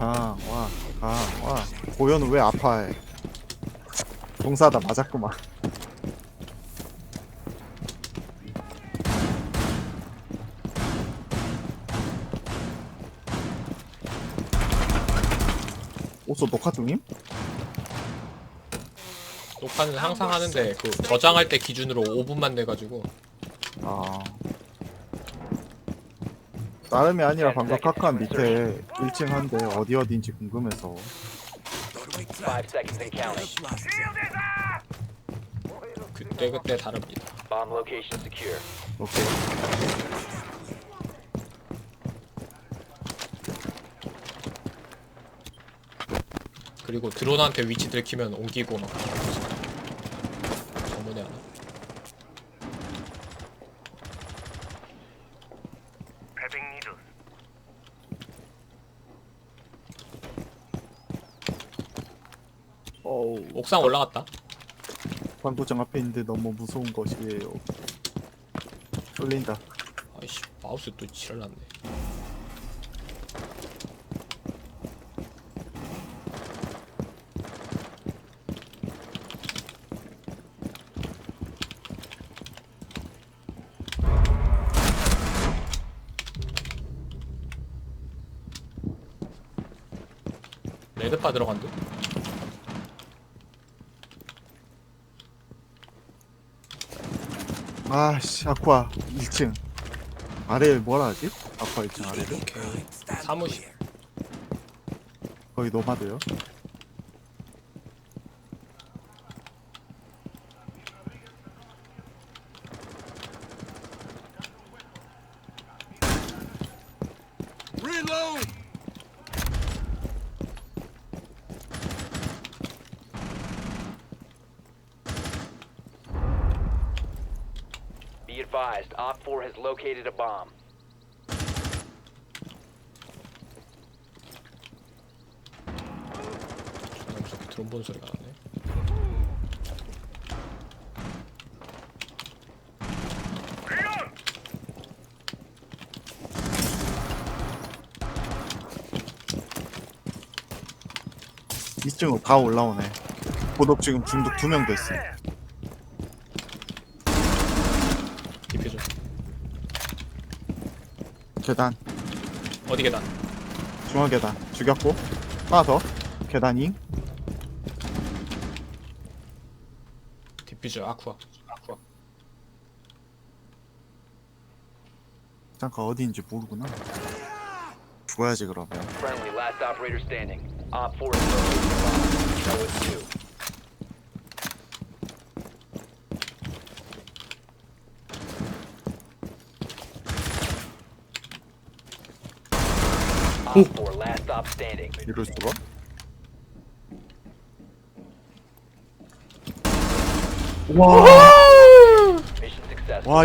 가, 와, 가, 와. 고현은 왜 아파해? 동사다 맞았구만. 오소 녹화 중임? 녹화는 항상 하는데 그 저장할 때 기준으로 5분만 돼가지고 아. 다름이 아니라 방금 카카 밑에 1층 한데 어디 어디인지 궁금해서 Five seconds and counting. 그때 그때 다릅니다. Bomb location secure. 오케이. 그리고 드론한테 위치 들키면 옮기고 막 전문에 하나. 어우, 옥상 올라갔다. 방구장 앞에 있는데 너무 무서운 것이에요. 쫄린다. 아이씨 마우스 또 지랄났네. 레드파 들어간 듯? 아씨, 아쿠아 1층. 아래 뭐라 하지? 아쿠아 1층 아래를? 사무실. 거기 노마드요. Advised, Op 4 has located a bomb. 아, 무슨 드론 나네. 이층으로 다 올라오네. 고독 지금 중독 두 명 됐어. 디퓨저. 계단, 어디 계단? 중앙 계단. 죽였고. 하나 더. 계단이. 디퓨저 아쿠아. 아쿠아. 잠깐 어디인지 모르구나. 죽어야지 그러면. Friendly, last operator standing. Op 4 has located a bomb. Show it two. Op 4, last stop standing. 이럴 수가? 와. 와